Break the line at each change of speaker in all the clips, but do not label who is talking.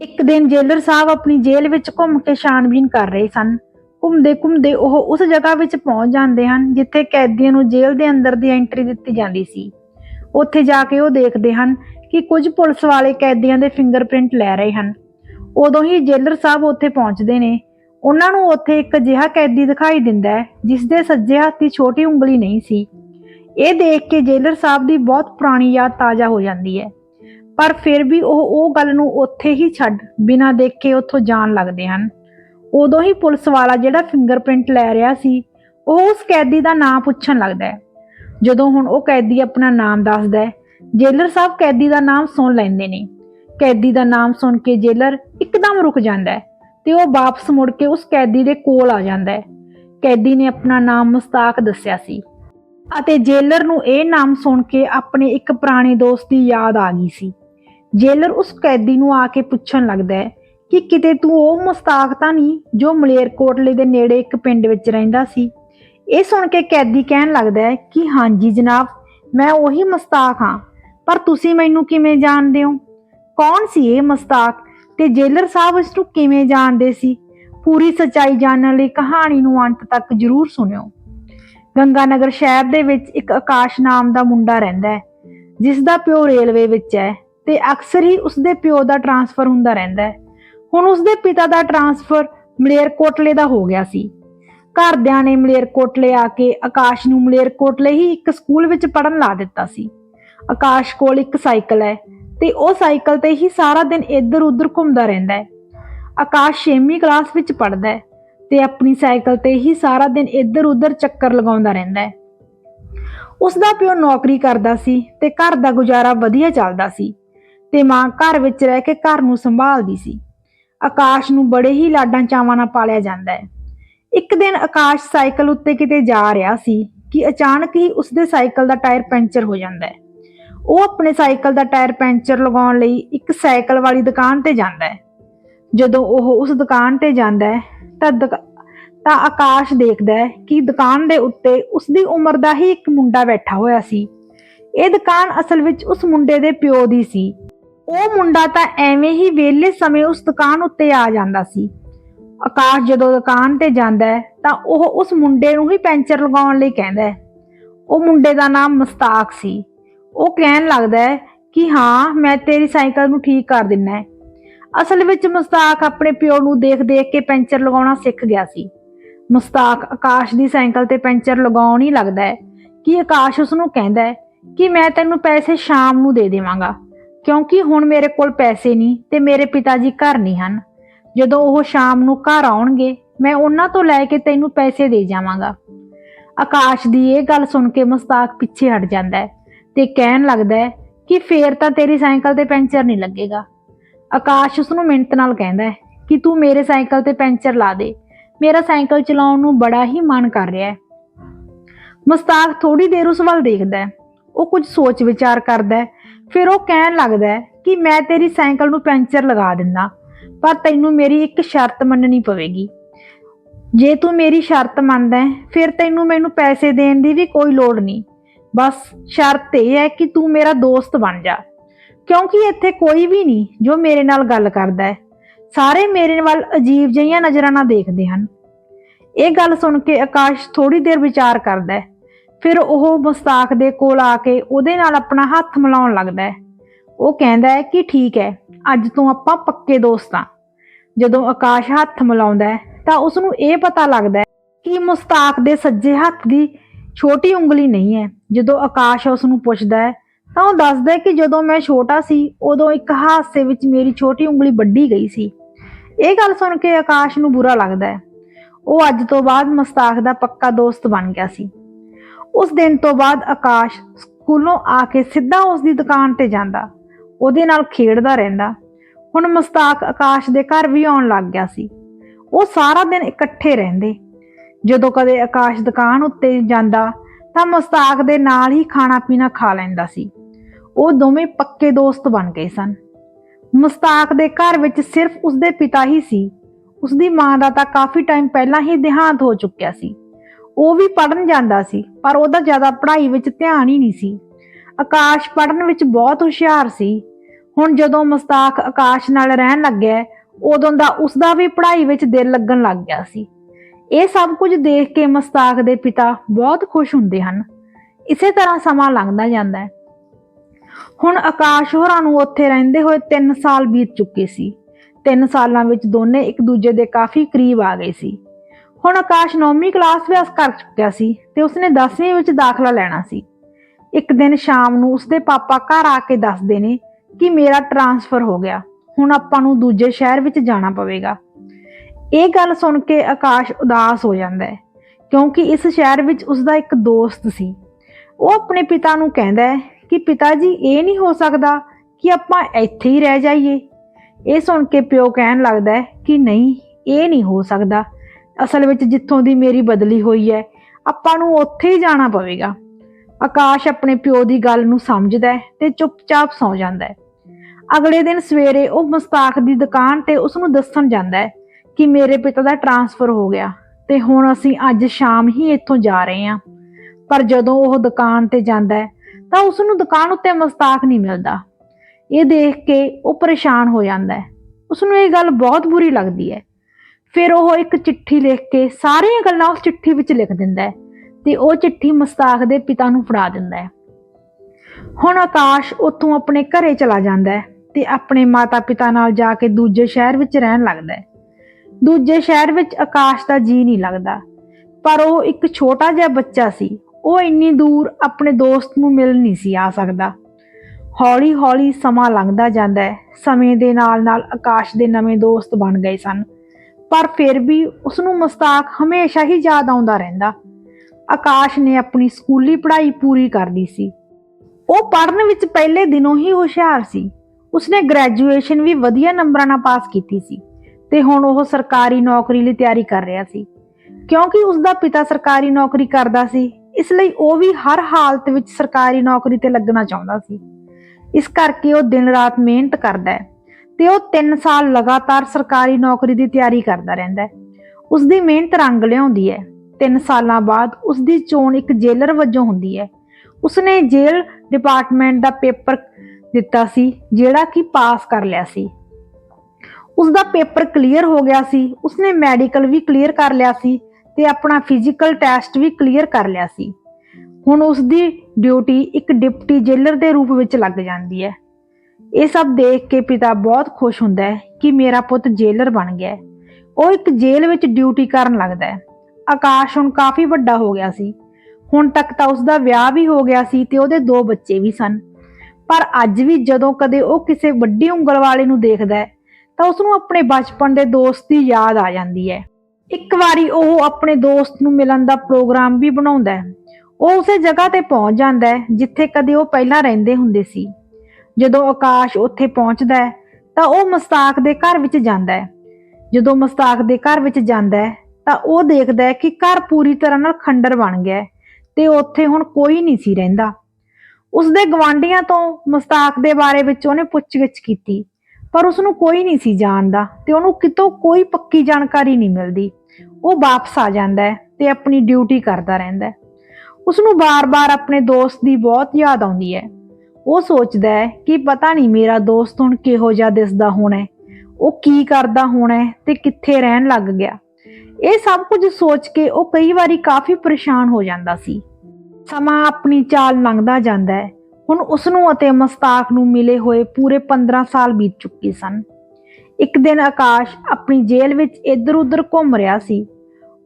ਇੱਕ ਦਿਨ ਜੇਲਰ ਸਾਹਿਬ ਆਪਣੀ ਜੇਲ੍ਹ ਵਿੱਚ ਘੁੰਮ ਕੇ ਛਾਣਬੀਨ ਕਰ ਰਹੇ ਸਨ। ਘੁੰਮਦੇ ਘੁੰਮਦੇ ਉਹ ਉਸ ਜਗ੍ਹਾ ਵਿੱਚ ਪਹੁੰਚ ਜਾਂਦੇ ਹਨ, ਜਿੱਥੇ ਕੈਦੀਆਂ ਨੂੰ ਜੇਲ੍ਹ ਦੇ ਅੰਦਰ ਦੀ ਐਂਟਰੀ ਦਿੱਤੀ ਜਾਂਦੀ ਸੀ। ਉੱਥੇ ਜਾ ਕੇ ਉਹ ਦੇਖਦੇ ਹਨ ਕਿ ਕੁਝ ਪੁਲਿਸ ਵਾਲੇ ਕੈਦੀਆਂ ਦੇ ਫਿੰਗਰਪ੍ਰਿੰਟ ਲੈ ਰਹੇ ਹਨ। ਉਦੋਂ ਹੀ ਜੇਲਰ ਸਾਹਿਬ ਉੱਥੇ ਪਹੁੰਚਦੇ ਨੇ। ਉਹਨਾਂ ਨੂੰ ਉੱਥੇ ਇੱਕ ਅਜਿਹਾ ਕੈਦੀ ਦਿਖਾਈ ਦਿੰਦਾ ਹੈ, ਜਿਸ ਦੇ ਸੱਜੇ ਹੱਥ ਦੀ ਛੋਟੀ ਉਂਗਲੀ ਨਹੀਂ ਸੀ। ਇਹ ਦੇਖ ਕੇ ਜੇਲਰ ਸਾਹਿਬ ਦੀ ਬਹੁਤ ਪੁਰਾਣੀ ਯਾਦ ਤਾਜ਼ਾ ਹੋ ਜਾਂਦੀ ਹੈ। ਪਰ ਫਿਰ ਵੀ ਉਹ ਉਹ ਗੱਲ ਨੂੰ ਉੱਥੇ ਹੀ ਛੱਡ, ਬਿਨਾਂ ਦੇਖੇ ਉੱਥੋਂ ਜਾਣ ਲੱਗਦੇ ਹਨ। ਉਦੋਂ ਹੀ ਪੁਲਿਸ ਵਾਲਾ ਜਿਹੜਾ ਫਿੰਗਰਪ੍ਰਿੰਟ ਲੈ ਰਿਹਾ ਸੀ, ਉਹ ਉਸ ਕੈਦੀ ਦਾ ਨਾਮ ਪੁੱਛਣ ਲੱਗਦਾ ਹੈ। ਜਦੋਂ ਹੁਣ ਉਹ ਕੈਦੀ ਆਪਣਾ ਨਾਮ ਦੱਸਦਾ ਹੈ, ਜੇਲਰ ਸਾਹਿਬ ਕੈਦੀ ਦਾ ਨਾਮ ਸੁਣ ਲੈਂਦੇ ਨੇ। ਕੈਦੀ ਦਾ ਨਾਮ ਸੁਣ ਕੇ ਜੇਲਰ ਇੱਕਦਮ ਰੁਕ ਜਾਂਦਾ ਹੈ ਤੇ ਉਹ ਵਾਪਸ ਮੁੜ ਕੇ ਉਸ ਕੈਦੀ ਦੇ ਕੋਲ ਆ ਜਾਂਦਾ ਹੈ। ਕੈਦੀ ਨੇ ਆਪਣਾ ਨਾਮ ਮੁਸਤਾਕ ਦੱਸਿਆ ਸੀ ਅਤੇ ਜੇਲਰ ਨੂੰ ਇਹ ਨਾਮ ਸੁਣ ਕੇ ਆਪਣੇ ਇੱਕ ਪੁਰਾਣੇ ਦੋਸਤ ਦੀ ਯਾਦ ਆ ਗਈ ਸੀ। ਜੇਲਰ ਉਸ ਕੈਦੀ ਨੂੰ ਆ ਕੇ ਪੁੱਛਣ ਲੱਗਦਾ ਹੈ ਕਿ ਕਿਤੇ ਤੂੰ ਉਹ ਮੁਸਤਾਕ ਤਾਂ ਨਹੀਂ ਜੋ ਮਲੇਰਕੋਟਲੇ ਦੇ ਨੇੜੇ ਇੱਕ ਪਿੰਡ ਵਿੱਚ ਰਹਿੰਦਾ ਸੀ? ਇਹ ਸੁਣ ਕੇ ਕੈਦੀ ਕਹਿਣ ਲੱਗਦਾ ਹੈ ਕਿ ਹਾਂਜੀ ਜਨਾਬ, ਮੈਂ ਉਹੀ ਮੁਸਤਾਕ ਹਾਂ। ਪਰ ਤੁਸੀਂ ਮੈਨੂੰ ਕਿਵੇਂ ਜਾਣਦੇ ਹੋ? ਕੌਣ ਸੀ ਇਹ ਮੁਸਤਾਕ ਤੇ ਜੇਲਰ ਸਾਹਿਬ ਇਸ ਨੂੰ ਕਿਵੇਂ ਜਾਣਦੇ ਸੀ? ਪੂਰੀ ਸਚਾਈ ਜਾਣਨ ਲਈ ਕਹਾਣੀ ਨੂੰ ਅੰਤ ਤੱਕ ਜ਼ਰੂਰ ਸੁਣਿਓ। ਗੰਗਾਨਗਰ ਸ਼ਹਿਰ ਦੇ ਵਿੱਚ ਇੱਕ ਆਕਾਸ਼ ਨਾਮ ਦਾ ਮੁੰਡਾ ਰਹਿੰਦਾ ਹੈ ਜਿਸ ਦਾ ਪਿਓ ਰੇਲਵੇ ਵਿੱਚ ਹੈ। ਤੇ ਅਕਸਰ ਹੀ ਉਸਦੇ ਪਿਓ ਦਾ ਟਰਾਂਸਫਰ ਹੁੰਦਾ ਰਹਿੰਦਾ ਹੈ। ਹੁਣ ਉਸਦੇ ਪਿਤਾ ਦਾ ਟ੍ਰਾਂਸਫਰ ਮਲੇਰਕੋਟਲੇ ਦਾ ਹੋ ਗਿਆ ਸੀ। ਘਰਦਿਆਂ ਨੇ ਮਲੇਰਕੋਟਲੇ ਆ ਕੇ ਆਕਾਸ਼ ਨੂੰ ਮਲੇਰਕੋਟਲੇ ਹੀ ਇੱਕ ਸਕੂਲ ਵਿੱਚ ਪੜਨ ਲਾ ਦਿੱਤਾ ਸੀ। ਆਕਾਸ਼ ਕੋਲ ਇੱਕ ਸਾਈਕਲ ਹੈ ਤੇ ਉਹ ਸਾਈਕਲ ਤੇ ਹੀ ਸਾਰਾ ਦਿਨ ਇੱਧਰ ਉੱਧਰ ਘੁੰਮਦਾ ਰਹਿੰਦਾ ਹੈ। ਆਕਾਸ਼ 6ਵੀਂ ਕਲਾਸ ਵਿੱਚ ਪੜਦਾ ਹੈ ਤੇ ਆਪਣੀ ਸਾਈਕਲ ਤੇ ਹੀ ਸਾਰਾ ਦਿਨ ਇੱਧਰ ਉੱਧਰ ਚੱਕਰ ਲਗਾਉਂਦਾ ਰਹਿੰਦਾ ਹੈ। ਉਸ ਦਾ ਪਿਓ ਨੌਕਰੀ ਕਰਦਾ ਸੀ ਤੇ ਘਰ ਦਾ ਗੁਜ਼ਾਰਾ ਵਧੀਆ ਚੱਲਦਾ ਸੀ। ਤੇ ਮਾਂ ਘਰ ਵਿੱਚ ਰਹਿ ਕੇ ਘਰ ਨੂੰ ਸੰਭਾਲਦੀ ਸੀ। ਆਕਾਸ਼ ਨੂੰ ਬੜੇ ਹੀ ਲਾਡਾਂ ਚਾਵਾਂ ਨਾਲ ਪਾਲਿਆ ਜਾਂਦਾ ਹੈ। ਇੱਕ ਦਿਨ ਆਕਾਸ਼ ਸਾਈਕਲ ਉੱਤੇ ਕਿਤੇ ਜਾ ਰਿਹਾ ਸੀ ਕਿ ਅਚਾਨਕ ਹੀ ਉਸਦੇ ਸਾਈਕਲ ਦਾ ਟਾਇਰ ਪੈਂਚਰ ਹੋ ਜਾਂਦਾ ਹੈ। ਉਹ ਆਪਣੇ ਸਾਈਕਲ ਦਾ ਟਾਇਰ ਪੈਂਚਰ ਲਗਾਉਣ ਲਈ ਇੱਕ ਸਾਈਕਲ ਵਾਲੀ ਦੁਕਾਨ ਤੇ ਜਾਂਦਾ ਹੈ। ਜਦੋਂ ਉਹ ਉਸ ਦੁਕਾਨ ਤੇ ਜਾਂਦਾ ਹੈ, ਤਾਂ ਦੁਕ- ਤਾਂ ਆਕਾਸ਼ ਦੇਖਦਾ ਹੈ ਕਿ ਦੁਕਾਨ ਦੇ ਉੱਤੇ ਉਸਦੀ ਉਮਰ ਦਾ ਹੀ ਇੱਕ ਮੁੰਡਾ ਬੈਠਾ ਹੋਇਆ ਸੀ। ਇਹ ਦੁਕਾਨ ਅਸਲ ਵਿੱਚ ਉਸ ਮੁੰਡੇ ਦੇ ਪਿਓ ਦੀ ਸੀ। ਉਹ ਮੁੰਡਾ ਤਾਂ ਐਵੇਂ ਹੀ ਵਿਹਲੇ ਸਮੇਂ ਉਸ ਦੁਕਾਨ ਉੱਤੇ ਆ ਜਾਂਦਾ ਸੀ। ਆਕਾਸ਼ ਜਦੋਂ ਦੁਕਾਨ ਤੇ ਜਾਂਦਾ ਹੈ, ਤਾਂ ਉਹ ਉਸ ਮੁੰਡੇ ਨੂੰ ਹੀ ਪੈਂਚਰ ਲਗਾਉਣ ਲਈ ਕਹਿੰਦਾ ਹੈ। ਉਹ ਮੁੰਡੇ ਦਾ ਨਾਮ ਮਸਤਾਕ ਸੀ। ਉਹ ਕਹਿਣ ਲੱਗਦਾ ਹੈ ਕਿ ਹਾਂ, ਮੈਂ ਤੇਰੀ ਸਾਈਕਲ ਨੂੰ ਠੀਕ ਕਰ ਦਿੰਨਾ ਹੈ। ਅਸਲ ਵਿੱਚ ਮੁਸਤਾਕ ਆਪਣੇ ਪਿਓ ਨੂੰ ਦੇਖ-ਦੇਖ ਕੇ ਪੈਂਚਰ ਲਗਾਉਣਾ ਸਿੱਖ ਗਿਆ ਸੀ। ਮੁਸਤਾਕ ਆਕਾਸ਼ ਦੀ ਸਾਈਕਲ ਤੇ ਪੈਂਚਰ ਲਗਾਉਣ ਹੀ ਲੱਗਦਾ ਹੈ ਕਿ ਆਕਾਸ਼ ਉਸ ਨੂੰ ਕਹਿੰਦਾ ਹੈ ਕਿ ਮੈਂ ਤੈਨੂੰ ਪੈਸੇ ਸ਼ਾਮ ਨੂੰ ਦੇ ਦੇਵਾਂਗਾ। ਕਿਉਂਕਿ ਹੁਣ ਮੇਰੇ ਕੋਲ ਪੈਸੇ ਨਹੀਂ ਤੇ ਮੇਰੇ ਪਿਤਾ ਜੀ ਘਰ ਨਹੀਂ ਹਨ। ਜਦੋਂ ਉਹ ਸ਼ਾਮ ਨੂੰ ਘਰ ਆਉਣਗੇ, ਮੈਂ ਉਹਨਾਂ ਤੋਂ ਲੈ ਕੇ ਤੈਨੂੰ ਪੈਸੇ ਦੇ ਜਾਵਾਂਗਾ। ਆਕਾਸ਼ ਦੀ ਇਹ ਗੱਲ ਸੁਣ ਕੇ ਮੁਸਤਾਕ ਪਿੱਛੇ ਹਟ ਜਾਂਦਾ ਹੈ ਤੇ ਕਹਿਣ ਲੱਗਦਾ ਹੈ ਕਿ ਫੇਰ ਤਾਂ ਤੇਰੀ ਸਾਈਕਲ ਤੇ ਪੈਂਚਰ ਨਹੀਂ ਲੱਗੇਗਾ। ਆਕਾਸ਼ ਉਸ ਨੂੰ ਮਿੰਟ ਨਾਲ ਕਹਿੰਦਾ ਹੈ ਕਿ ਤੂੰ ਮੇਰੇ ਸਾਈਕਲ ਤੇ ਪੈਂਚਰ ਲਾ ਦੇ। ਮੇਰਾ ਸਾਈਕਲ ਚਲਾਉਣ ਨੂੰ ਬੜਾ ਹੀ ਮਨ ਕਰ ਰਿਹਾ ਹੈ। ਮੁਸਤਾਕ ਥੋੜੀ ਦੇਰ ਉਸ ਵੱਲ ਦੇਖਦਾ ਹੈ। ਉਹ ਕੁਝ ਸੋਚ ਵਿਚਾਰ ਕਰਦਾ ਹੈ ਫਿਰ ਉਹ ਕਹਿਣ ਲੱਗਦਾ ਹੈ ਕਿ ਮੈਂ ਤੇਰੀ ਸਾਈਕਲ ਨੂੰ ਪੈਂਚਰ ਲਗਾ ਦਿੰਦਾ, ਪਰ ਤੈਨੂੰ ਮੇਰੀ ਇੱਕ ਸ਼ਰਤ ਮੰਨਣੀ ਪਵੇਗੀ। ਜੇ ਤੂੰ ਮੇਰੀ ਸ਼ਰਤ ਮੰਨਦਾ ਹੈ, ਫਿਰ ਤੈਨੂੰ ਮੈਨੂੰ ਪੈਸੇ ਦੇਣ ਦੀ ਵੀ ਕੋਈ ਲੋੜ ਨਹੀਂ। ਬਸ ਸ਼ਰਤ ਇਹ ਹੈ ਕਿ ਤੂੰ ਮੇਰਾ ਦੋਸਤ ਬਣ ਜਾ। ਕਿਉਂਕਿ ਇੱਥੇ ਕੋਈ ਵੀ ਨਹੀਂ ਜੋ ਮੇਰੇ ਨਾਲ ਗੱਲ ਕਰਦਾ ਹੈ। ਸਾਰੇ ਮੇਰੇ ਵੱਲ ਅਜੀਬ ਜਿਹੀਆਂ ਨਜ਼ਰਾਂ ਨਾਲ ਦੇਖਦੇ ਹਨ। ਇਹ ਗੱਲ ਸੁਣ ਕੇ ਆਕਾਸ਼ ਥੋੜੀ ਦੇਰ ਵਿਚਾਰ ਕਰਦਾ ਹੈ। ਫਿਰ ਉਹ ਮੁਸਤਾਕ ਦੇ ਕੋਲ ਆ ਕੇ ਉਹਦੇ ਨਾਲ ਆਪਣਾ ਹੱਥ ਮਿਲਾਉਣ ਲੱਗਦਾ ਹੈ। ਉਹ ਕਹਿੰਦਾ ਹੈ ਕਿ ਠੀਕ ਹੈ, ਅੱਜ ਤੋਂ ਆਪਾਂ ਪੱਕੇ ਦੋਸਤ ਹਾਂ। ਜਦੋਂ ਆਕਾਸ਼ ਹੱਥ ਮਿਲਾਉਂਦਾ ਹੈ, ਤਾਂ ਉਸ ਨੂੰ ਇਹ ਪਤਾ ਲੱਗਦਾ ਹੈ ਕਿ ਮੁਸਤਾਕ ਦੇ ਸੱਜੇ ਹੱਥ ਦੀ ਛੋਟੀ ਉਂਗਲੀ ਨਹੀਂ ਹੈ। ਜਦੋਂ ਆਕਾਸ਼ ਉਸ ਨੂੰ ਪੁੱਛਦਾ ਹੈ, ਤਾਂ ਉਹ ਦੱਸਦਾ ਹੈ ਕਿ ਜਦੋਂ ਮੈਂ ਛੋਟਾ ਸੀ, ਉਦੋਂ ਇੱਕ ਹਾਦਸੇ ਵਿੱਚ ਮੇਰੀ ਛੋਟੀ ਉਂਗਲੀ ਵੱਢੀ ਗਈ ਸੀ। ਇਹ ਗੱਲ ਸੁਣ ਕੇ ਆਕਾਸ਼ ਨੂੰ ਬੁਰਾ ਲੱਗਦਾ ਹੈ। ਉਹ ਅੱਜ ਤੋਂ ਬਾਅਦ ਮੁਸਤਾਕ ਦਾ ਪੱਕਾ ਦੋਸਤ ਬਣ ਗਿਆ ਸੀ। ਉਸ ਦਿਨ ਤੋਂ ਬਾਅਦ ਆਕਾਸ਼ ਸਕੂਲੋਂ ਆ ਕੇ ਸਿੱਧਾ ਉਸ ਦੀ ਦੁਕਾਨ ਤੇ ਜਾਂਦਾ। ਉਹਦੇ ਨਾਲ ਖੇਡਦਾ ਰਹਿੰਦਾ। ਹੁਣ ਮੁਸਤਾਕ ਆਕਾਸ਼ ਦੇ ਘਰ ਵੀ ਆਉਣ ਲੱਗ ਗਿਆ ਸੀ। ਉਹ ਸਾਰਾ ਦਿਨ ਇਕੱਠੇ ਰਹਿੰਦੇ। ਜਦੋਂ ਕਦੇ ਆਕਾਸ਼ ਦੁਕਾਨ ਉੱਤੇ ਜਾਂਦਾ, ਤਾਂ ਮੁਸਤਾਕ ਦੇ ਨਾਲ ਹੀ ਖਾਣਾ ਪੀਣਾ ਖਾ ਲੈਂਦਾ ਸੀ। ਉਹ ਦੋਵੇਂ ਪੱਕੇ ਦੋਸਤ ਬਣ ਗਏ ਸਨ। ਮੁਸਤਾਕ ਦੇ ਘਰ ਵਿੱਚ ਸਿਰਫ ਉਸਦੇ ਪਿਤਾ ਹੀ ਸੀ। ਉਸਦੀ ਮਾਂ ਦਾ ਤਾਂ ਕਾਫੀ ਟਾਈਮ ਪਹਿਲਾਂ ਹੀ ਦੇਹਾਂਤ ਹੋ ਚੁੱਕਿਆ ਸੀ। ਉਹ ਵੀ ਪੜਨ ਜਾਂਦਾ ਸੀ, ਪਰ ਉਹਦਾ ਜ਼ਿਆਦਾ ਪੜ੍ਹਾਈ ਵਿੱਚ ਧਿਆਨ ਹੀ ਨਹੀਂ ਸੀ। ਆਕਾਸ਼ ਪੜਨ ਵਿੱਚ ਬਹੁਤ ਹੁਸ਼ਿਆਰ ਸੀ। ਹੁਣ ਜਦੋਂ ਮਸਤਾਕ ਆਕਾਸ਼ ਨਾਲ ਰਹਿਣ ਲੱਗਿਆ, ਉਦੋਂ ਦਾ ਉਸਦਾ ਵੀ ਪੜ੍ਹਾਈ ਵਿੱਚ ਦਿਲ ਲੱਗਣ ਲੱਗ ਗਿਆ ਸੀ। ਇਹ ਸਭ ਕੁਝ ਦੇਖ ਕੇ ਮਸਤਾਕ ਦੇ ਪਿਤਾ ਬਹੁਤ ਖੁਸ਼ ਹੁੰਦੇ ਹਨ। ਇਸੇ ਤਰ੍ਹਾਂ ਸਮਾਂ ਲੰਘਦਾ ਜਾਂਦਾ ਹੈ। ਹੁਣ ਆਕਾਸ਼ ਹੋਰਾਂ ਨੂੰ ਉੱਥੇ ਰਹਿੰਦੇ ਹੋਏ 3 ਸਾਲ ਬੀਤ ਚੁੱਕੇ ਸੀ। 3 ਸਾਲਾਂ ਵਿੱਚ ਦੋਨੇ ਇੱਕ ਦੂਜੇ ਦੇ ਕਾਫੀ ਕਰੀਬ ਆ ਗਏ ਸੀ। ਹੁਣ ਆਕਾਸ਼ 9ਵੀਂ ਕਲਾਸ ਵਿੱਚ ਕਰ ਚੁੱਕਿਆ ਸੀ ਤੇ ਉਸਨੇ 10ਵੀਂ ਵਿੱਚ ਦਾਖਲਾ ਲੈਣਾ ਸੀ। ਇੱਕ ਦਿਨ ਸ਼ਾਮ ਨੂੰ ਉਸਦੇ ਪਾਪਾ ਘਰ ਆ ਕੇ ਦੱਸਦੇ ਨੇ ਕਿ ਮੇਰਾ ਟਰਾਂਸਫਰ ਹੋ ਗਿਆ। ਹੁਣ ਆਪਾਂ ਨੂੰ ਦੂਜੇ ਸ਼ਹਿਰ ਵਿੱਚ ਜਾਣਾ ਪਵੇਗਾ। ਇਹ ਗੱਲ ਸੁਣ ਕੇ ਆਕਾਸ਼ ਉਦਾਸ ਹੋ ਜਾਂਦਾ ਹੈ, ਕਿਉਂਕਿ ਇਸ ਸ਼ਹਿਰ ਵਿੱਚ ਉਸਦਾ ਇੱਕ ਦੋਸਤ ਸੀ। ਉਹ ਆਪਣੇ ਪਿਤਾ ਨੂੰ ਕਹਿੰਦਾ ਹੈ ਕਿ ਪਿਤਾ ਜੀ ਇਹ ਨਹੀਂ ਹੋ ਸਕਦਾ ਕਿ ਆਪਾਂ ਇੱਥੇ ਹੀ ਰਹਿ ਜਾਈਏ। ਇਹ ਸੁਣ ਕੇ ਪਿਓ ਕਹਿਣ ਲੱਗਦਾ ਹੈ ਕਿ ਨਹੀਂ, ਇਹ ਨਹੀਂ ਹੋ ਸਕਦਾ ਅਸਲ ਵਿੱਚ ਜਿੱਥੋਂ ਦੀ ਮੇਰੀ ਬਦਲੀ ਹੋਈ ਹੈ, ਆਪਾਂ ਨੂੰ ਉੱਥੇ ਹੀ ਜਾਣਾ ਪਵੇਗਾ। ਆਕਾਸ਼ ਆਪਣੇ ਪਿਓ ਦੀ ਗੱਲ ਨੂੰ ਸਮਝਦਾ ਹੈ ਤੇ ਚੁੱਪਚਾਪ ਸੌ ਜਾਂਦਾ ਹੈ। ਅਗਲੇ ਦਿਨ ਸਵੇਰੇ ਉਹ ਮਸਤਾਕ ਦੀ ਦੁਕਾਨ ਤੇ ਉਸ ਨੂੰ ਦੱਸਣ ਜਾਂਦਾ ਹੈ ਕਿ ਮੇਰੇ ਪਿਤਾ ਦਾ ਟਰਾਂਸਫਰ ਹੋ ਗਿਆ ਤੇ ਹੁਣ ਅਸੀਂ ਅੱਜ ਸ਼ਾਮ ਹੀ ਇੱਥੋਂ ਜਾ ਰਹੇ ਹਾਂ। ਪਰ ਜਦੋਂ ਉਹ ਦੁਕਾਨ ਤੇ ਜਾਂਦਾ ਹੈ, ਤਾਂ ਉਸ ਨੂੰ ਦੁਕਾਨ ਉੱਤੇ ਮਸਤਾਕ ਨਹੀਂ ਮਿਲਦਾ। ਇਹ ਦੇਖ ਕੇ ਉਹ ਪਰੇਸ਼ਾਨ ਹੋ ਜਾਂਦਾ ਹੈ। ਉਸ ਨੂੰ ਇਹ ਗੱਲ ਬਹੁਤ ਬੁਰੀ ਲੱਗਦੀ ਹੈ ਫਿਰ ਉਹ ਇੱਕ ਚਿੱਠੀ ਲਿਖ ਕੇ ਸਾਰੀਆਂ ਗੱਲਾਂ ਉਸ ਚਿੱਠੀ ਵਿੱਚ ਲਿਖ ਦਿੰਦਾ ਹੈ ਤੇ ਉਹ ਚਿੱਠੀ ਮਸਤਾਕ ਦੇ ਪਿਤਾ ਨੂੰ ਫੜਾ ਦਿੰਦਾ ਹੈ। ਹੁਣ ਆਕਾਸ਼ ਉੱਥੋਂ ਆਪਣੇ ਘਰੇ ਚਲਾ ਜਾਂਦਾ ਹੈ ਤੇ ਆਪਣੇ ਮਾਤਾ-ਪਿਤਾ ਨਾਲ ਜਾ ਕੇ ਦੂਜੇ ਸ਼ਹਿਰ ਵਿੱਚ ਰਹਿਣ ਲੱਗਦਾ ਹੈ। ਦੂਜੇ ਸ਼ਹਿਰ ਵਿੱਚ ਆਕਾਸ਼ ਦਾ ਜੀ ਨਹੀਂ ਲੱਗਦਾ, ਪਰ ਉਹ ਇੱਕ ਛੋਟਾ ਜਿਹਾ ਬੱਚਾ ਸੀ। ਉਹ ਇੰਨੀ ਦੂਰ ਆਪਣੇ ਦੋਸਤ ਨੂੰ ਮਿਲ ਨਹੀਂ ਸੀ ਆ ਸਕਦਾ। ਹੌਲੀ-ਹੌਲੀ ਸਮਾਂ ਲੰਘਦਾ ਜਾਂਦਾ ਹੈ। ਸਮੇਂ ਦੇ ਨਾਲ-ਨਾਲ ਆਕਾਸ਼ ਦੇ ਨਵੇਂ ਦੋਸਤ ਬਣ ਗਏ ਸਨ। ਪਰ ਫਿਰ ਵੀ ਉਸ ਨੂੰ ਮਸਤਾਕ ਹਮੇਸ਼ਾ ਹੀ ਯਾਦ ਆਉਂਦਾ ਰਹਿੰਦਾ। ਆਕਾਸ਼ ਨੇ ਆਪਣੀ ਸਕੂਲੀ ਪੜ੍ਹਾਈ ਪੂਰੀ ਕਰ ਲਈ ਸੀ। ਉਹ ਪੜ੍ਹਨ ਵਿੱਚ ਪਹਿਲੇ ਦਿਨੋਂ ਹੀ ਹੁਸ਼ਿਆਰ ਸੀ। ਉਸਨੇ ਗ੍ਰੈਜੂਏਸ਼ਨ ਵੀ ਵਧੀਆ ਨੰਬਰਾਂ ਨਾਲ ਪਾਸ ਕੀਤੀ ਸੀ ਤੇ ਹੁਣ ਉਹ ਸਰਕਾਰੀ ਨੌਕਰੀ ਲਈ ਤਿਆਰੀ ਕਰ ਰਿਹਾ ਸੀ। ਕਿਉਂਕਿ ਉਸਦਾ ਪਿਤਾ ਸਰਕਾਰੀ ਨੌਕਰੀ ਕਰਦਾ ਸੀ, ਇਸ ਲਈ ਉਹ ਵੀ ਹਰ ਹਾਲਤ ਵਿੱਚ ਸਰਕਾਰੀ ਨੌਕਰੀ ਤੇ ਲੱਗਣਾ ਚਾਹੁੰਦਾ ਸੀ। ਇਸ ਕਰਕੇ ਉਹ ਦਿਨ ਰਾਤ ਮਿਹਨਤ ਕਰਦਾ ਹੈ। ਤੇ ਉਹ 3 ਸਾਲ ਲਗਾਤਾਰ ਸਰਕਾਰੀ ਨੌਕਰੀ ਦੀ ਤਿਆਰੀ ਕਰਦਾ ਰਹਿੰਦਾ ਹੈ। ਉਸਦੀ ਮਿਹਨਤ ਰੰਗ ਲਿਆਉਂਦੀ ਹੈ। 3 ਸਾਲਾਂ ਬਾਅਦ ਉਸਦੀ ਚੋਣ ਇੱਕ ਜੇਲਰ ਵਜੋਂ ਹੁੰਦੀ ਹੈ। ਉਸਨੇ ਜੇਲ੍ਹ ਡਿਪਾਰਟਮੈਂਟ ਦਾ ਪੇਪਰ ਦਿੱਤਾ ਸੀ, ਜਿਹੜਾ ਕਿ ਪਾਸ ਕਰ ਲਿਆ ਸੀ। ਉਸਦਾ ਪੇਪਰ ਕਲੀਅਰ ਹੋ ਗਿਆ ਸੀ। ਉਸਨੇ ਮੈਡੀਕਲ ਵੀ ਕਲੀਅਰ ਕਰ ਲਿਆ ਸੀ ਤੇ ਆਪਣਾ ਫਿਜ਼ੀਕਲ ਟੈਸਟ ਵੀ ਕਲੀਅਰ ਕਰ ਲਿਆ ਸੀ। ਹੁਣ ਉਸਦੀ ਡਿਊਟੀ ਇੱਕ ਡਿਪਟੀ ਜੇਲਰ ਦੇ ਰੂਪ ਵਿੱਚ ਲੱਗ ਜਾਂਦੀ ਹੈ। ਇਹ ਸਭ ਦੇਖ ਕੇ ਪਿਤਾ ਬਹੁਤ ਖੁਸ਼ ਹੁੰਦਾ ਹੈ ਕਿ ਮੇਰਾ ਪੁੱਤ ਜੇਲਰ ਬਣ ਗਿਆ ਹੈ। ਉਹ ਇੱਕ ਜੇਲ੍ਹ ਵਿੱਚ ਡਿਊਟੀ ਕਰਨ ਲੱਗਦਾ ਹੈ। ਆਕਾਸ਼ ਹੁਣ ਕਾਫੀ ਵੱਡਾ ਹੋ ਗਿਆ ਸੀ। ਹੁਣ ਤੱਕ ਤਾਂ ਉਸਦਾ ਵਿਆਹ ਵੀ ਹੋ ਗਿਆ ਸੀ ਤੇ ਉਹਦੇ ਦੋ ਬੱਚੇ ਵੀ ਸਨ। ਪਰ ਅੱਜ ਵੀ ਜਦੋਂ ਕਦੇ ਉਹ ਕਿਸੇ ਵੱਡੀ ਉਂਗਲ ਵਾਲੇ ਨੂੰ ਦੇਖਦਾ ਹੈ, ਤਾਂ ਉਸ ਨੂੰ ਆਪਣੇ ਬਚਪਨ ਦੇ ਦੋਸਤ ਦੀ ਯਾਦ ਆ ਜਾਂਦੀ ਹੈ। ਇੱਕ ਵਾਰੀ ਉਹ ਆਪਣੇ ਦੋਸਤ ਨੂੰ ਮਿਲਣ ਦਾ ਪ੍ਰੋਗਰਾਮ ਵੀ ਬਣਾਉਂਦਾ ਹੈ। ਉਹ ਉਸੇ ਜਗ੍ਹਾ ਤੇ ਪਹੁੰਚ ਜਾਂਦਾ ਹੈ ਜਿੱਥੇ ਕਦੇ ਉਹ ਪਹਿਲਾਂ ਰਹਿੰਦੇ ਹੁੰਦੇ ਸੀ। ਜਦੋਂ ਆਕਾਸ਼ ਉੱਥੇ ਪਹੁੰਚਦਾ ਹੈ, ਤਾਂ ਉਹ ਮਸਤਾਕ ਦੇ ਘਰ ਵਿੱਚ ਜਾਂਦਾ ਹੈ। ਜਦੋਂ ਮਸਤਾਕ ਦੇ ਘਰ ਵਿੱਚ ਜਾਂਦਾ ਹੈ, ਤਾਂ ਉਹ ਦੇਖਦਾ ਹੈ ਕਿ ਘਰ ਪੂਰੀ ਤਰ੍ਹਾਂ ਨਾਲ ਖੰਡਰ ਬਣ ਗਿਆ ਹੈ ਤੇ ਉੱਥੇ ਹੁਣ ਕੋਈ ਨਹੀਂ ਸੀ ਰਹਿੰਦਾ। ਉਸਦੇ ਗਵਾਂਢੀਆਂ ਤੋਂ ਮਸਤਾਕ ਦੇ ਬਾਰੇ ਵਿੱਚ ਉਹਨੇ ਪੁੱਛਗਿੱਛ ਕੀਤੀ, ਪਰ ਉਸ ਨੂੰ ਕੋਈ ਨਹੀਂ ਸੀ ਜਾਣਦਾ ਤੇ ਉਹਨੂੰ ਕਿਤੋਂ ਕੋਈ ਪੱਕੀ ਜਾਣਕਾਰੀ ਨਹੀਂ ਮਿਲਦੀ। ਉਹ ਵਾਪਸ ਆ ਜਾਂਦਾ ਹੈ ਤੇ ਆਪਣੀ ਡਿਊਟੀ ਕਰਦਾ ਰਹਿੰਦਾ ਹੈ। ਉਸ ਨੂੰ ਬਾਰ-ਬਾਰ ਆਪਣੇ ਦੋਸਤ ਦੀ ਬਹੁਤ ਯਾਦ ਆਉਂਦੀ ਹੈ। ਉਹ ਸੋਚਦਾ ਹੈ ਕਿ ਪਤਾ ਨਹੀਂ ਮੇਰਾ ਦੋਸਤ ਹੁਣ ਕਿਹੋ ਜਿਹਾ ਦਿਸਦਾ ਹੋਣਾ ਉਹ ਕੀ ਕਰਦਾ ਹੋਣਾ ਤੇ ਕਿੱਥੇ ਰਹਿਣ ਲੱਗ ਗਿਆ। ਇਹ ਸਭ ਕੁਝ ਸੋਚ ਕੇ ਉਹ ਕਈ ਵਾਰੀ ਕਾਫੀ ਪਰੇਸ਼ਾਨ ਹੋ ਜਾਂਦਾ ਸੀ। ਸਮਾਂ ਆਪਣੀ ਚਾਲ ਲੰਘਦਾ ਜਾਂਦਾ ਹੈ। ਹੁਣ ਉਸ ਨੂੰ ਅਤੇ ਮਸਤਾਕ ਨੂੰ ਮਿਲੇ ਹੋਏ ਪੂਰੇ 15 ਸਾਲ ਬੀਤ ਚੁੱਕੇ ਸਨ। ਇੱਕ ਦਿਨ ਆਕਾਸ਼ ਆਪਣੀ ਜੇਲ੍ਹ ਵਿੱਚ ਇੱਧਰ-ਉੱਧਰ ਘੁੰਮ ਰਿਹਾ ਸੀ।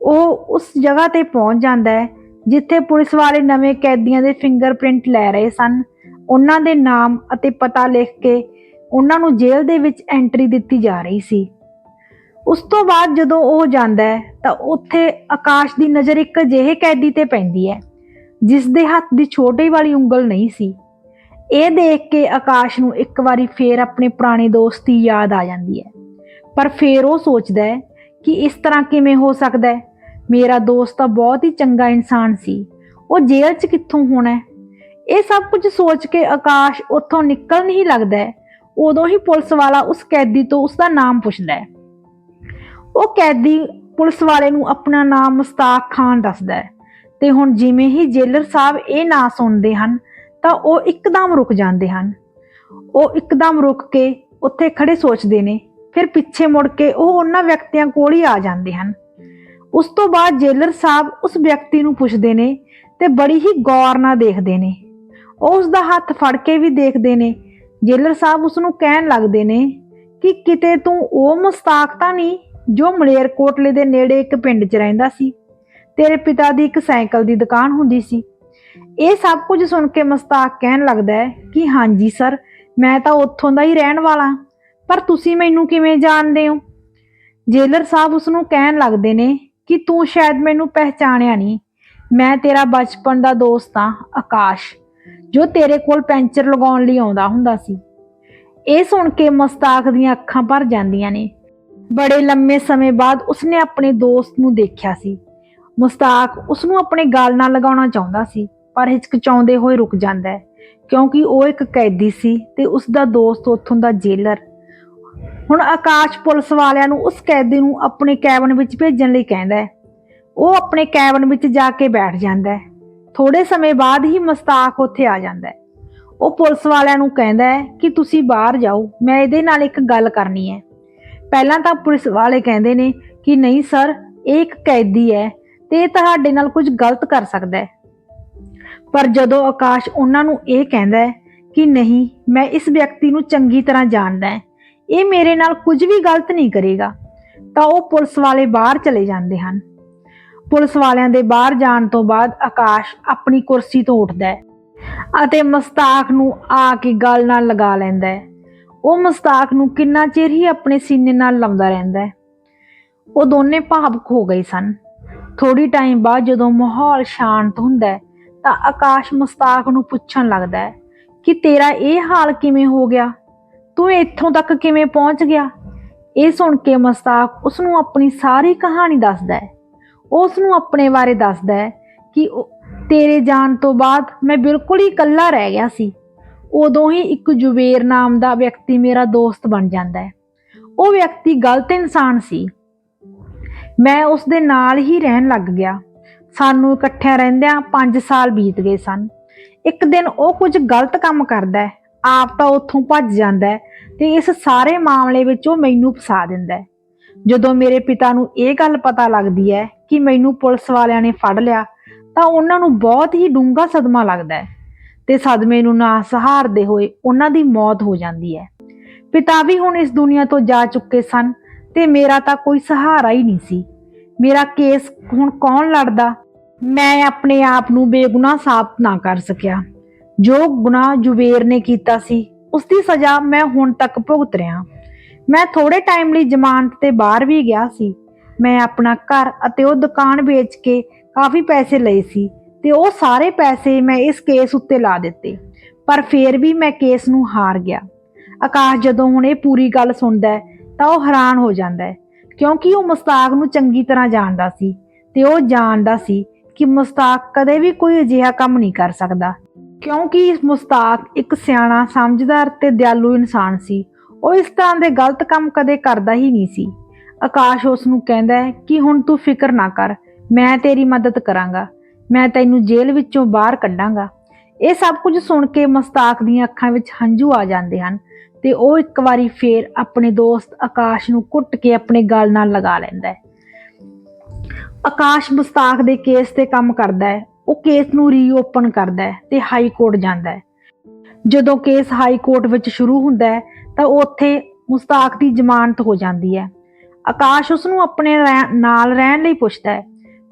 ਉਹ ਉਸ ਜਗ੍ਹਾ ਤੇ ਪਹੁੰਚ ਜਾਂਦਾ ਹੈ, ਜਿੱਥੇ ਪੁਲਿਸ ਵਾਲੇ ਨਵੇਂ ਕੈਦੀਆਂ ਦੇ ਫਿੰਗਰਪ੍ਰਿੰਟ ਲੈ ਰਹੇ ਸਨ ਉਹਨਾਂ ਦੇ ਨਾਮ ਅਤੇ ਪਤਾ ਲਿਖ ਕੇ ਉਹਨਾਂ ਨੂੰ ਜੇਲ੍ਹ ਦੇ ਵਿੱਚ ਐਂਟਰੀ ਦਿੱਤੀ ਜਾ ਰਹੀ ਸੀ। ਉਸ ਤੋਂ ਬਾਅਦ ਜਦੋਂ ਉਹ ਜਾਂਦਾ ਹੈ, ਤਾਂ ਉੱਥੇ ਆਕਾਸ਼ ਦੀ ਨਜ਼ਰ ਇੱਕ ਅਜਿਹੇ ਕੈਦੀ ਤੇ ਪੈਂਦੀ ਹੈ, ਜਿਸ ਦੇ ਹੱਥ ਦੀ ਛੋਟੀ ਵਾਲੀ ਉਂਗਲ ਨਹੀਂ ਸੀ। ਇਹ ਦੇਖ ਕੇ ਆਕਾਸ਼ ਨੂੰ ਇੱਕ ਵਾਰੀ ਫੇਰ ਆਪਣੇ ਪੁਰਾਣੇ ਦੋਸਤ ਦੀ ਯਾਦ ਆ ਜਾਂਦੀ ਹੈ। ਪਰ ਫੇਰ ਉਹ ਸੋਚਦਾ ਹੈ ਕਿ ਇਸ ਤਰ੍ਹਾਂ ਕਿਵੇਂ ਹੋ ਸਕਦਾ ਹੈ। ਮੇਰਾ ਦੋਸਤ ਤਾਂ ਬਹੁਤ ਹੀ ਚੰਗਾ ਇਨਸਾਨ ਸੀ। ਉਹ ਜੇਲ੍ਹ 'ਚ ਕਿੱਥੋਂ ਹੋਣਾ ਇਹ ਸਭ ਕੁਝ ਸੋਚ ਕੇ ਆਕਾਸ਼ ਉੱਥੋਂ ਨਿਕਲ ਨਹੀਂ ਲੱਗਦਾ ਉਦੋਂ ਹੀ ਪੁਲਿਸ ਵਾਲਾ ਉਸ ਕੈਦੀ ਤੋਂ ਉਸ ਦਾ ਨਾਮ ਪੁੱਛਦਾ ਹੈ। ਉਹ ਕੈਦੀ ਪੁਲਿਸ ਵਾਲੇ ਨੂੰ ਆਪਣਾ ਨਾਮ ਮੁਸਤਾਕ ਖਾਨ ਦੱਸਦਾ ਹੈ ਤੇ ਹੁਣ ਜਿਵੇਂ ਹੀ ਜੇਲਰ ਸਾਹਿਬ ਇਹ ਨਾਂ ਸੁਣਦੇ ਹਨ, ਤਾਂ ਉਹ ਇੱਕਦਮ ਰੁਕ ਜਾਂਦੇ ਹਨ। ਉਹ ਇੱਕਦਮ ਰੁਕ ਕੇ ਉੱਥੇ ਖੜੇ ਸੋਚਦੇ ਨੇ, ਫਿਰ ਪਿੱਛੇ ਮੁੜ ਕੇ ਉਹ ਉਹਨਾਂ ਵਿਅਕਤੀਆਂ ਕੋਲ ਹੀ ਆ ਜਾਂਦੇ ਹਨ। ਉਸ ਤੋਂ ਬਾਅਦ ਜੇਲਰ ਸਾਹਿਬ ਉਸ ਵਿਅਕਤੀ ਨੂੰ ਪੁੱਛਦੇ ਨੇ ਤੇ ਬੜੀ ਹੀ ਗੌਰ ਨਾਲ ਦੇਖਦੇ ਨੇ। ਉਹ ਉਸ ਦਾ ਹੱਥ ਫੜ ਕੇ ਵੀ ਦੇਖਦੇ ਨੇ। ਜੇਲਰ ਸਾਹਿਬ ਉਸ ਨੂੰ ਕਹਿਣ ਲੱਗਦੇ ਨੇ ਕਿ ਕਿਤੇ ਤੂੰ ਉਹ ਮੁਸਤਾਕ ਤਾਂ ਨਹੀਂ ਜੋ ਮਲੇਰਕੋਟਲੇ ਦੇ ਨੇੜੇ ਇੱਕ ਪਿੰਡ 'ਚ ਰਹਿੰਦਾ ਸੀ। ਤੇਰੇ ਪਿਤਾ ਦੀ ਇੱਕ ਸਾਈਕਲ ਦੀ ਦੁਕਾਨ ਹੁੰਦੀ ਸੀ। ਇਹ ਸਭ ਕੁਝ ਸੁਣ ਕੇ ਮੁਸਤਾਕ ਕਹਿਣ ਲੱਗਦਾ ਹੈ ਕਿ ਹਾਂਜੀ ਸਰ, ਮੈਂ ਤਾਂ ਉੱਥੋਂ ਦਾ ਹੀ ਰਹਿਣ ਵਾਲਾ ਪਰ ਤੁਸੀਂ ਮੈਨੂੰ ਕਿਵੇਂ ਜਾਣਦੇ ਹੋ? ਜੇਲਰ ਸਾਹਿਬ ਉਸ ਨੂੰ ਕਹਿਣ ਲੱਗਦੇ ਨੇ ਕਿ ਤੂੰ ਸ਼ਾਇਦ ਮੈਨੂੰ ਪਹਿਚਾਣਿਆ ਨਹੀਂ। ਮੈਂ ਤੇਰਾ ਬਚਪਨ ਦਾ ਦੋਸਤ ਹਾਂ, ਆਕਾਸ਼। ਜੋ ਤੇਰੇ ਕੋਲ ਪੈਂਚਰ ਲਗਾਉਣ ਲਈ ਆਉਂਦਾ ਹੁੰਦਾ ਸੀ। ਇਹ ਸੁਣ ਕੇ ਮਸਤਾਕ ਦੀਆਂ ਅੱਖਾਂ ਭਰ ਜਾਂਦੀਆਂ ਨੇ। ਬੜੇ ਲੰਮੇ ਸਮੇਂ ਬਾਅਦ ਉਸਨੇ ਆਪਣੇ ਦੋਸਤ ਨੂੰ ਦੇਖਿਆ ਸੀ। ਮੁਸਤਾਕ ਉਸ ਨੂੰ ਆਪਣੇ ਗਲ ਨਾਲ ਲਗਾਉਣਾ ਚਾਹੁੰਦਾ ਸੀ, ਪਰ ਹਿਚਕਚਾਉਂਦੇ ਹੋਏ ਰੁਕ ਜਾਂਦਾ ਹੈ, ਕਿਉਂਕਿ ਉਹ ਇੱਕ ਕੈਦੀ ਸੀ ਤੇ ਉਸ ਦਾ ਦੋਸਤ ਉੱਥੋਂ ਦਾ ਜੇਲਰ। ਹੁਣ ਆਕਾਸ਼ ਪੁਲਿਸ ਵਾਲਿਆਂ ਨੂੰ ਉਸ ਕੈਦੀ ਨੂੰ ਆਪਣੇ ਕੈਬਨ ਵਿੱਚ ਭੇਜਣ ਲਈ ਕਹਿੰਦਾ ਹੈ। ਉਹ ਆਪਣੇ ਕੈਬਨ ਵਿੱਚ ਜਾ ਕੇ ਬੈਠ ਜਾਂਦਾ ਹੈ। ਥੋੜੇ ਸਮੇਂ ਬਾਅਦ ਹੀ ਮਸਤਾਕ ਉੱਥੇ ਆ ਜਾਂਦਾ ਹੈ। ਉਹ ਪੁਲਿਸ ਵਾਲਿਆਂ ਨੂੰ ਕਹਿੰਦਾ ਹੈ ਕਿ ਤੁਸੀਂ ਬਾਹਰ ਜਾਓ, ਮੈਂ ਇਹਦੇ ਨਾਲ ਇੱਕ ਗੱਲ ਕਰਨੀ ਹੈ। ਪਹਿਲਾਂ ਤਾਂ ਪੁਲਿਸ ਵਾਲੇ ਕਹਿੰਦੇ ਨੇ ਕਿ ਨਹੀਂ ਸਰ, ਇਹ ਇੱਕ ਕੈਦੀ ਹੈ ਤੇ ਇਹ ਤੁਹਾਡੇ ਨਾਲ ਕੁਝ ਗਲਤ ਕਰ ਸਕਦਾ ਹੈ। ਪਰ ਜਦੋਂ ਆਕਾਸ਼ ਉਹਨਾਂ ਨੂੰ ਇਹ ਕਹਿੰਦਾ ਹੈ ਕਿ ਨਹੀਂ, ਮੈਂ ਇਸ ਵਿਅਕਤੀ ਨੂੰ ਚੰਗੀ ਤਰ੍ਹਾਂ ਜਾਣਦਾ ਹਾਂ, ਇਹ ਮੇਰੇ ਨਾਲ ਕੁਝ ਵੀ ਗਲਤ ਨਹੀਂ ਕਰੇਗਾ, ਤਾਂ ਉਹ ਪੁਲਿਸ ਵਾਲੇ ਬਾਹਰ ਚਲੇ ਜਾਂਦੇ ਹਨ। ਪੁਲਿਸ ਵਾਲਿਆਂ ਦੇ ਬਾਹਰ ਜਾਣ ਤੋਂ ਬਾਅਦ ਆਕਾਸ਼ ਆਪਣੀ ਕੁਰਸੀ ਤੋਂ ਉੱਠਦਾ ਹੈ ਅਤੇ ਮਸਤਾਕ ਨੂੰ ਆ ਕੇ ਗਲ ਨਾਲ ਲਗਾ ਲੈਂਦਾ ਹੈ। ਉਹ ਮਸਤਾਕ ਨੂੰ ਕਿੰਨਾ ਚਿਰ ਹੀ ਆਪਣੇ ਸੀਨੇ ਨਾਲ ਲਾਉਂਦਾ ਰਹਿੰਦਾ ਹੈ। ਉਹ ਦੋਨੇ ਭਾਵੁਕ ਹੋ ਗਏ ਸਨ। ਥੋੜੀ ਟਾਈਮ ਬਾਅਦ ਜਦੋਂ ਮਾਹੌਲ ਸ਼ਾਂਤ ਹੁੰਦਾ ਹੈ, ਤਾਂ ਆਕਾਸ਼ ਮਸਤਾਕ ਨੂੰ ਪੁੱਛਣ ਲੱਗਦਾ ਹੈ ਕਿ ਤੇਰਾ ਇਹ ਹਾਲ ਕਿਵੇਂ ਹੋ ਗਿਆ? ਤੂੰ ਇੱਥੋਂ ਤੱਕ ਕਿਵੇਂ ਪਹੁੰਚ ਗਿਆ? ਇਹ ਸੁਣ ਕੇ ਮਸਤਾਕ ਉਸ ਨੂੰ ਆਪਣੀ ਸਾਰੀ ਕਹਾਣੀ ਦੱਸਦਾ ਹੈ। ਉਸ ਨੂੰ ਆਪਣੇ ਬਾਰੇ ਦੱਸਦਾ ਹੈ ਕਿ ਤੇਰੇ ਜਾਣ ਤੋਂ ਬਾਅਦ ਮੈਂ ਬਿਲਕੁਲ ਹੀ ਇਕੱਲਾ ਰਹਿ ਗਿਆ ਸੀ। ਉਦੋਂ ਹੀ ਇੱਕ ਜੁਬੇਰ ਨਾਮ ਦਾ ਵਿਅਕਤੀ ਮੇਰਾ ਦੋਸਤ ਬਣ ਜਾਂਦਾ ਹੈ। ਉਹ ਵਿਅਕਤੀ ਗਲਤ ਇਨਸਾਨ ਸੀ। ਮੈਂ ਉਸ ਦੇ ਨਾਲ ਹੀ ਰਹਿਣ ਲੱਗ ਗਿਆ। ਸਾਨੂੰ ਇਕੱਠਿਆਂ ਰਹਿੰਦਿਆਂ 5 ਸਾਲ ਬੀਤ ਗਏ ਸਨ। ਇੱਕ ਦਿਨ ਉਹ ਕੁਝ ਗਲਤ ਕੰਮ ਕਰਦਾ ਹੈ। ਆਪ ਤਾਂ ਉੱਥੋਂ ਭੱਜ ਜਾਂਦਾ ਹੈ ਤੇ ਇਸ ਸਾਰੇ ਮਾਮਲੇ ਵਿੱਚ ਉਹ ਮੈਨੂੰ ਫਸਾ ਦਿੰਦਾ ਹੈ। ਜਦੋਂ ਮੇਰੇ ਪਿਤਾ ਨੂੰ ਇਹ ਗੱਲ ਪਤਾ ਲੱਗਦੀ ਹੈ ਕਿ ਮੈਨੂੰ ਪੁਲਿਸ ਵਾਲਿਆਂ ਨੇ ਫੜ ਲਿਆ, ਤਾਂ ਉਹਨਾਂ ਨੂੰ ਬਹੁਤ ਹੀ ਡੂੰਘਾ ਸਦਮਾ ਲੱਗਦਾ ਹੈ ਤੇ ਸਦਮੇ ਨੂੰ ਨਾ ਸਹਾਰਦੇ ਹੋਏ ਉਹਨਾਂ ਦੀ ਮੌਤ ਹੋ ਜਾਂਦੀ ਹੈ। ਪਿਤਾ ਵੀ ਹੁਣ ਇਸ ਦੁਨੀਆ ਤੋਂ ਜਾ ਚੁੱਕੇ ਸਨ ਤੇ ਮੇਰਾ ਤਾਂ ਕੋਈ ਸਹਾਰਾ ਹੀ ਨਹੀਂ ਸੀ। ਮੇਰਾ ਕੇਸ ਹੁਣ ਕੌਣ ਲੜਦਾ? ਮੈਂ ਆਪਣੇ ਆਪ ਨੂੰ ਬੇਗੁਨਾਹ ਸਾਬਤ ਨਾ ਕਰ ਸਕਿਆ। ਜੋ ਗੁਨਾਹ ਜੁਬੇਰ ਨੇ ਕੀਤਾ ਸੀ ਉਸ ਦੀ ਸਜ਼ਾ ਮੈਂ ਹੁਣ ਤੱਕ ਭੁਗਤ ਰਿਹਾ। ਮੈਂ ਥੋੜੇ ਟਾਈਮ ਲਈ ਜ਼ਮਾਨਤ ਤੇ ਬਾਹਰ ਵੀ ਗਿਆ ਸੀ ਮੈਂ ਆਪਣਾ ਘਰ ਅਤੇ ਉਹ ਦੁਕਾਨ ਵੇਚ ਕੇ ਕਾਫੀ ਪੈਸੇ ਲਏ ਸੀ ਤੇ ਉਹ ਸਾਰੇ ਪੈਸੇ ਮੈਂ ਇਸ ਕੇਸ ਉੱਤੇ ਲਾ ਦਿੱਤੇ। ਪਰ ਫੇਰ ਵੀ ਮੈਂ ਕੇਸ ਨੂੰ ਹਾਰ ਗਿਆ। ਆਕਾਸ਼ ਜਦੋਂ ਹੁਣ ਇਹ ਪੂਰੀ ਗੱਲ ਸੁਣਦਾ ਤਾਂ ਉਹ ਹੈਰਾਨ ਹੋ ਜਾਂਦਾ ਹੈ, ਕਿਉਂਕਿ ਉਹ ਮੁਸਤਾਕ ਨੂੰ ਚੰਗੀ ਤਰ੍ਹਾਂ ਜਾਣਦਾ ਸੀ ਤੇ ਉਹ ਜਾਣਦਾ ਸੀ ਕਿ ਮੁਸਤਾਕ ਕਦੇ ਵੀ ਕੋਈ ਅਜਿਹਾ ਕੰਮ ਨਹੀਂ ਕਰ ਸਕਦਾ। ਕਿਉਂਕਿ ਮੁਸਤਾਕ ਇੱਕ ਸਿਆਣਾ, ਸਮਝਦਾਰ ਤੇ ਦਿਆਲੂ ਇਨਸਾਨ ਸੀ। ਉਹ ਇਸ ਤਰ੍ਹਾਂ ਦੇ ਗਲਤ ਕੰਮ ਕਦੇ ਕਰਦਾ ਹੀ ਨਹੀਂ ਸੀ। ਆਕਾਸ਼ ਉਸ ਨੂੰ ਕਹਿੰਦਾ ਹੈ ਕਿ ਹੁਣ ਤੂੰ ਫਿਕਰ ਨਾ ਕਰ, ਮੈਂ ਤੇਰੀ ਮਦਦ ਕਰਾਂਗਾ, ਮੈਂ ਤੈਨੂੰ ਜੇਲ੍ਹ ਵਿੱਚੋਂ ਬਾਹਰ ਕੱਢਾਂਗਾ। ਇਹ ਸਭ ਕੁਝ ਸੁਣ ਕੇ ਮਸਤਾਕ ਦੀਆਂ ਅੱਖਾਂ ਵਿੱਚ ਹੰਝੂ ਆ ਜਾਂਦੇ ਹਨ ਤੇ ਉਹ ਇੱਕ ਵਾਰੀ ਫੇਰ ਆਪਣੇ ਦੋਸਤ ਆਕਾਸ਼ ਨੂੰ ਕੁੱਟ ਕੇ ਆਪਣੇ ਗਲ ਨਾਲ ਲਗਾ ਲੈਂਦਾ ਹੈ। ਆਕਾਸ਼ ਮੁਸਤਾਕ ਦੇ ਕੇਸ ਤੇ ਕੰਮ ਕਰਦਾ ਹੈ, ਉਹ ਕੇਸ ਨੂੰ ਰੀਓਪਨ ਕਰਦਾ ਹੈ ਤੇ ਹਾਈ ਕੋਰਟ ਜਾਂਦਾ ਹੈ। ਜਦੋਂ ਕੇਸ ਹਾਈ ਕੋਰਟ ਵਿੱਚ ਸ਼ੁਰੂ ਹੁੰਦਾ ਹੈ, ਤਾਂ ਉੱਥੇ ਮੁਸਤਾਕ ਦੀ ਜ਼ਮਾਨਤ ਹੋ ਜਾਂਦੀ ਹੈ। ਆਕਾਸ਼ ਉਸ ਨੂੰ ਆਪਣੇ ਰਹਿ- ਨਾਲ ਰਹਿਣ ਲਈ ਪੁੱਛਦਾ ਹੈ,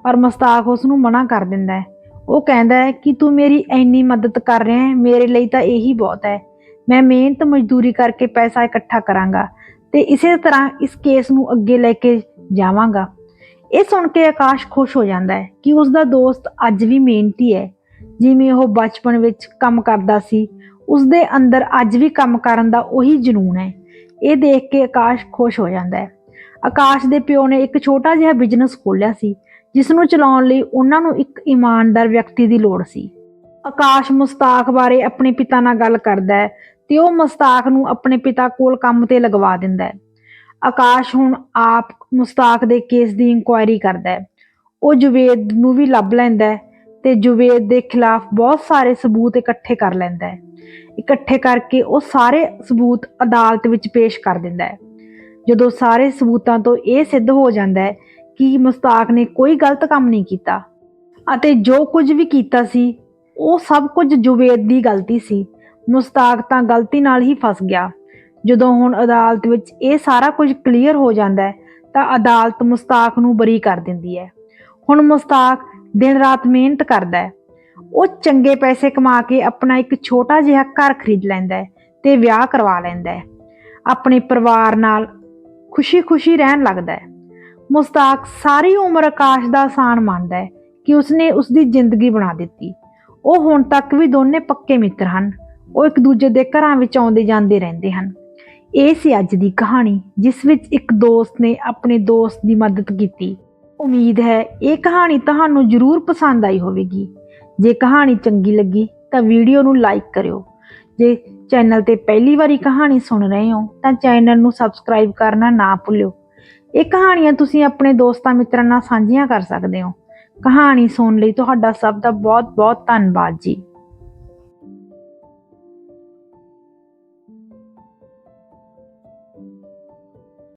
ਪਰ ਮੁਸਤਾਕ ਉਸ ਨੂੰ ਮਨਾ ਕਰ ਦਿੰਦਾ ਹੈ। ਉਹ ਕਹਿੰਦਾ ਹੈ ਕਿ ਤੂੰ ਮੇਰੀ ਇੰਨੀ ਮਦਦ ਕਰ ਰਿਹਾ ਹੈ, ਮੇਰੇ ਲਈ ਤਾਂ ਇਹੀ ਬਹੁਤ ਹੈ। ਮੈਂ ਮਿਹਨਤ ਮਜ਼ਦੂਰੀ ਕਰਕੇ ਪੈਸਾ ਇਕੱਠਾ ਕਰਾਂਗਾ ਤੇ ਇਸੇ ਤਰ੍ਹਾਂ ਇਸ ਕੇਸ ਨੂੰ ਅੱਗੇ ਲੈ ਕੇ ਜਾਵਾਂਗਾ। ਇਹ ਸੁਣ ਕੇ ਆਕਾਸ਼ ਖੁਸ਼ ਹੋ ਜਾਂਦਾ ਹੈ ਕਿ ਉਸ ਦਾ ਦੋਸਤ ਅੱਜ ਵੀ ਮਿਹਨਤੀ ਹੈ। ਜਿਵੇਂ ਉਹ ਬਚਪਨ ਵਿੱਚ ਕੰਮ ਕਰਦਾ ਸੀ ਉਸ ਦੇ ਅੰਦਰ ਅੱਜ ਵੀ ਕੰਮ ਕਰਨ ਦਾ ਉਹੀ ਜਨੂਨ ਹੈ। ਇਹ ਦੇਖ ਕੇ ਆਕਾਸ਼ ਖੁਸ਼ ਹੋ ਜਾਂਦਾ ਹੈ। ਆਕਾਸ਼ ਦੇ ਪਿਓ ਨੇ ਇੱਕ ਛੋਟਾ ਜਿਹਾ ਬਿਜ਼ਨਸ ਖੋਲ੍ਹਿਆ ਸੀ ਜਿਸ ਨੂੰ ਚਲਾਉਣ ਲਈ ਉਹਨਾਂ ਨੂੰ ਇੱਕ ਇਮਾਨਦਾਰ ਵਿਅਕਤੀ ਦੀ ਲੋੜ ਸੀ। ਆਕਾਸ਼ ਮੁਸਤਾਕ ਬਾਰੇ ਆਪਣੇ ਪਿਤਾ ਨਾਲ ਗੱਲ ਕਰਦਾ ਹੈ ਤੇ ਉਹ ਮੁਸਤਾਕ ਨੂੰ ਆਪਣੇ ਪਿਤਾ ਕੋਲ ਕੰਮ ਤੇ ਲਗਵਾ ਦਿੰਦਾ ਹੈ। ਆਕਾਸ਼ ਹੁਣ ਆਪ ਮੁਸਤਾਕ ਦੇ ਕੇਸ ਦੀ ਇਨਕੁਆਇਰੀ ਕਰਦਾ ਹੈ। ਉਹ ਜੁਵੇਦ ਨੂੰ ਵੀ ਲੱਭ ਲੈਂਦਾ ਹੈ ਤੇ ਜੁਵੇਦ ਦੇ ਖਿਲਾਫ ਬਹੁਤ ਸਾਰੇ ਸਬੂਤ ਇਕੱਠੇ ਕਰ ਲੈਂਦਾ ਹੈ। ਇਕੱਠੇ ਕਰਕੇ ਉਹ ਸਾਰੇ ਸਬੂਤ ਅਦਾਲਤ ਵਿੱਚ ਪੇਸ਼ ਕਰ ਦਿੰਦਾ ਹੈ। ਜਦੋਂ ਸਾਰੇ ਸਬੂਤਾਂ ਤੋਂ ਇਹ ਸਿੱਧ ਹੋ ਜਾਂਦਾ ਹੈ ਕਿ ਮੁਸਤਾਕ ਨੇ ਕੋਈ ਗਲਤ ਕੰਮ ਨਹੀਂ ਕੀਤਾ ਅਤੇ ਜੋ ਕੁਝ ਵੀ ਕੀਤਾ ਸੀ, ਉਹ ਸਭ ਕੁਝ ਜੁਵੇਦ ਦੀ ਗਲਤੀ ਸੀ। ਮੁਸਤਾਕ ਤਾਂ ਗਲਤੀ ਨਾਲ ਹੀ ਫਸ ਗਿਆ। ਜਦੋਂ ਹੁਣ ਅਦਾਲਤ ਵਿੱਚ ਇਹ ਸਾਰਾ ਕੁਝ ਕਲੀਅਰ ਹੋ ਜਾਂਦਾ ਹੈ, ਤਾਂ ਅਦਾਲਤ ਮੁਸਤਾਕ ਨੂੰ ਬਰੀ ਕਰ ਦਿੰਦੀ ਹੈ। ਹੁਣ ਮੁਸਤਾਕ ਦਿਨ ਰਾਤ ਮਿਹਨਤ ਕਰਦਾ ਹੈ। ਉਹ ਚੰਗੇ ਪੈਸੇ ਕਮਾ ਕੇ ਆਪਣਾ ਇੱਕ ਛੋਟਾ ਜਿਹਾ ਘਰ ਖਰੀਦ ਲੈਂਦਾ ਹੈ ਤੇ ਵਿਆਹ ਕਰਵਾ ਲੈਂਦਾ ਹੈ। ਆਪਣੇ ਪਰਿਵਾਰ ਨਾਲ ਖੁਸ਼ੀ-ਖੁਸ਼ੀ ਰਹਿਣ ਲੱਗਦਾ ਹੈ। ਮੁਸਤਾਕ ਸਾਰੀ ਉਮਰ ਆਕਾਸ਼ ਦਾ ਆਸਾਨ ਮੰਨਦਾ ਹੈ ਕਿ ਉਸਨੇ ਉਸਦੀ ਜ਼ਿੰਦਗੀ ਬਣਾ ਦਿੱਤੀ। ਉਹ ਹੁਣ ਤੱਕ ਵੀ ਦੋਨੇ ਪੱਕੇ ਮਿੱਤਰ ਹਨ। ਉਹ ਇੱਕ ਦੂਜੇ ਦੇ ਘਰਾਂ ਵਿੱਚ ਆਉਂਦੇ ਜਾਂਦੇ ਰਹਿੰਦੇ ਹਨ। ਇਹ ਸੀ ਅੱਜ ਦੀ ਕਹਾਣੀ, ਜਿਸ ਵਿੱਚ ਇੱਕ ਦੋਸਤ ਨੇ ਆਪਣੇ ਦੋਸਤ ਦੀ ਮਦਦ ਕੀਤੀ। ਉਮੀਦ ਹੈ ਇਹ ਕਹਾਣੀ ਤੁਹਾਨੂੰ ਜ਼ਰੂਰ ਪਸੰਦ ਆਈ ਹੋਵੇਗੀ। ਜੇ ਕਹਾਣੀ ਚੰਗੀ ਲੱਗੀ ਤਾਂ ਵੀਡੀਓ ਨੂੰ ਲਾਈਕ ਕਰਿਓ। ਜੇ ਚੈਨਲ ਤੇ ਪਹਿਲੀ ਵਾਰੀ ਕਹਾਣੀ ਸੁਣ ਰਹੇ ਹੋ, ਤਾਂ ਚੈਨਲ ਨੂੰ ਸਬਸਕ੍ਰਾਈਬ ਕਰਨਾ ਨਾ ਭੁੱਲਿਓ। ਇਹ ਕਹਾਣੀਆਂ ਤੁਸੀਂ ਆਪਣੇ ਦੋਸਤਾਂ ਮਿੱਤਰਾਂ ਨਾਲ ਸਾਂਝੀਆਂ ਕਰ ਸਕਦੇ ਹੋ। ਕਹਾਣੀ ਸੁਣਨ ਲਈ ਤੁਹਾਡਾ ਸਭ ਦਾ ਬਹੁਤ ਬਹੁਤ ਧੰਨਵਾਦ ਜੀ।